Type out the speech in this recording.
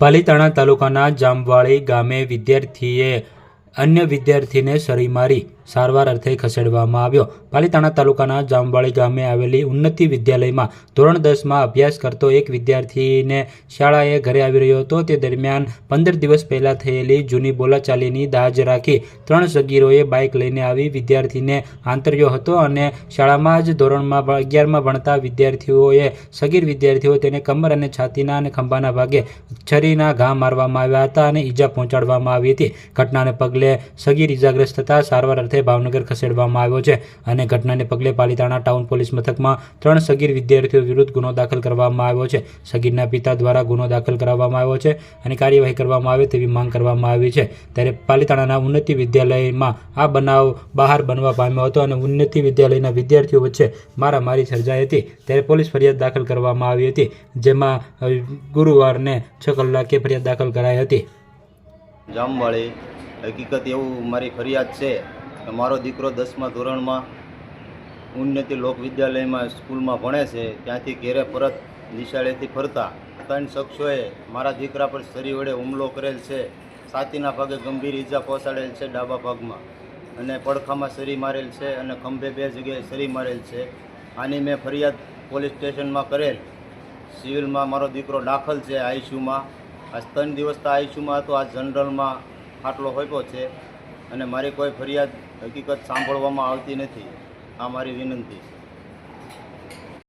પાલીતાણા તાલુકાના જામવાળી ગામે વિદ્યાર્થીએ અન્ય વિદ્યાર્થીને સરી મારી સારવાર અર્થે ખસેડવામાં આવ્યો. પાલીતાણા તાલુકાના જામવાળી ગામે આવેલી ઉન્નતિ વિદ્યાલયમાં ધોરણ દસમાં અભ્યાસ કરતો એક વિદ્યાર્થીને શાળાએ ઘરે આવી રહ્યો હતો. તે દરમિયાન પંદર દિવસ પહેલાં થયેલી જૂની બોલાચાલીની દાજ રાખી ત્રણ સગીરોએ બાઇક લઈને આવી વિદ્યાર્થીને આંતર્યો હતો અને શાળામાં જ ધોરણમાં અગિયારમાં ભણતા વિદ્યાર્થીઓએ સગીર વિદ્યાર્થીઓ તેને કમર અને છાતીના અને ખંભાના ભાગે છરીના ઘા મારવામાં આવ્યા હતા અને ઈજા પહોંચાડવામાં આવી હતી. ઘટનાને પગલે સગીર ઈજાગ્રસ્ત થતા સારવાર અર્થે ભાવનગર ખસેડવામાં આવ્યો છે અને ઘટનાને પગલે પાલિતાણા ટાઉન પોલીસ મથકમાં ત્રણ સગીર વિદ્યાર્થીઓ વિરુદ્ધ ગુનો દાખલ કરવામાં આવ્યો છે. સગીરના પિતા દ્વારા ગુનો દાખલ કરાવવામાં આવ્યો છે અને કાર્યવાહી કરવામાં આવે તેવી માંગ કરવામાં આવી છે. ત્યારે પાલિતાણાના ઉન્નતિ વિદ્યાલયમાં આ બનાવ બહાર બનવા પામ્યો હતો અને ઉન્નતિ વિદ્યાલયના વિદ્યાર્થીઓ વચ્ચે મારામારી સર્જાઈ હતી. ત્યારે પોલીસ ફરિયાદ દાખલ કરવામાં આવી હતી, જેમાં ગુરુવારને છ કલાકે ફરિયાદ દાખલ કરાઈ હતી. જામવાળી હકીકત એવું મારી ફરિયાદ છે મારો દીકરો દસમા ધોરણમાં ઉન્નતિ લોક વિદ્યાલયમાં સ્કૂલમાં ભણે છે, ત્યાંથી ઘેરે પરત નિશાળેથી ફરતા. ત્રણ શખ્સોએ મારા દીકરા પર સરી વડે હુમલો કરેલ છે. છાતીના ભાગે ગંભીર ઈજા પહોંચાડેલ છે ડાબા ભાગમાં અને પડખામાં સરી મારેલ છે અને ખંભે બે જગ્યાએ સરી મારેલ છે. આની મેં ફરિયાદ પોલીસ સ્ટેશનમાં કરેલ. સિવિલમાં મારો દીકરો દાખલ છે આઈસીયુમાં. આજ ત્રણ દિવસ તો આઈસીયુમાં હતો, આ જનરલમાં ખાટલો હોપ્યો છે. અને મારી કોઈ ફરિયાદ હકીકત સાંભળવામાં આવતી નથી. આ મારી વિનંતી છે.